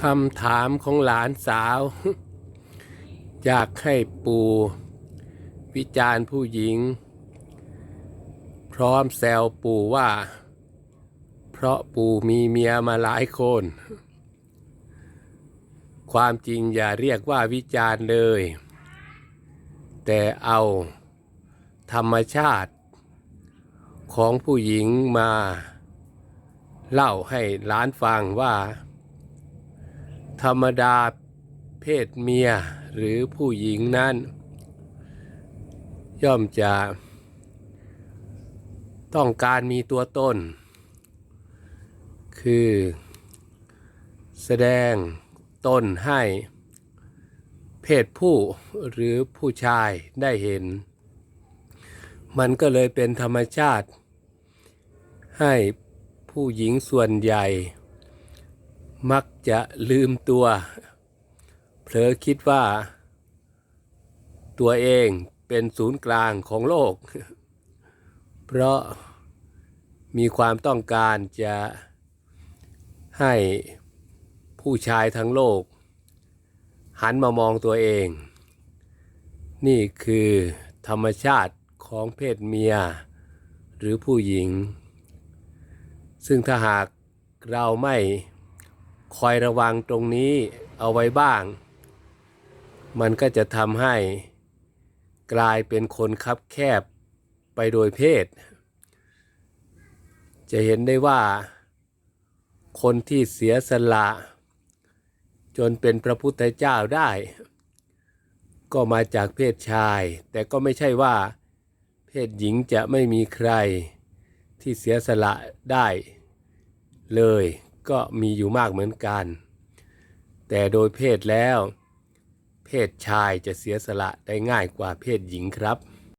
คำถามของหลานสาว อยากให้ปู่วิจารณ์ผู้หญิง พร้อมแซวปู่ว่า เพราะปู่มีเมียมาหลายคน ความจริงอย่าเรียกว่าวิจารณ์เลย แต่เอาธรรมชาติ ของผู้หญิงมา เล่าให้หลานฟังว่า ธรรมดาเพศเมียหรือผู้หญิงนั้น ย่อมจะ ต้องการมีตัวตน คือ แสดงตนให้ เพศผู้หรือผู้ชายได้เห็น มันก็เลยเป็นธรรมชาติ ให้ผู้หญิงส่วนใหญ่ มักจะลืมตัว เผลอคิดว่า ตัวเองเป็นศูนย์กลางของโลก เพราะมีความต้องการจะให้ผู้ชายทั้งโลก หันมามองตัวเอง นี่คือธรรมชาติของเพศเมีย หรือผู้หญิง ซึ่งถ้าหากเราไม่ คอยระวังตรงนี้เอาไว้บ้าง มันก็จะทำให้กลายเป็นคนคับแคบไปโดยเพศ จะเห็นได้ว่า คนที่เสียสละ จนเป็นพระพุทธเจ้าได้ ก็มาจากเพศชาย แต่ก็ไม่ใช่ว่า เพศหญิงจะไม่มีใครที่เสียสละได้เลย ก็มีอยู่มากเหมือนกัน แต่โดยเพศแล้ว เพศชายจะเสียสละได้ง่ายกว่าเพศหญิงครับ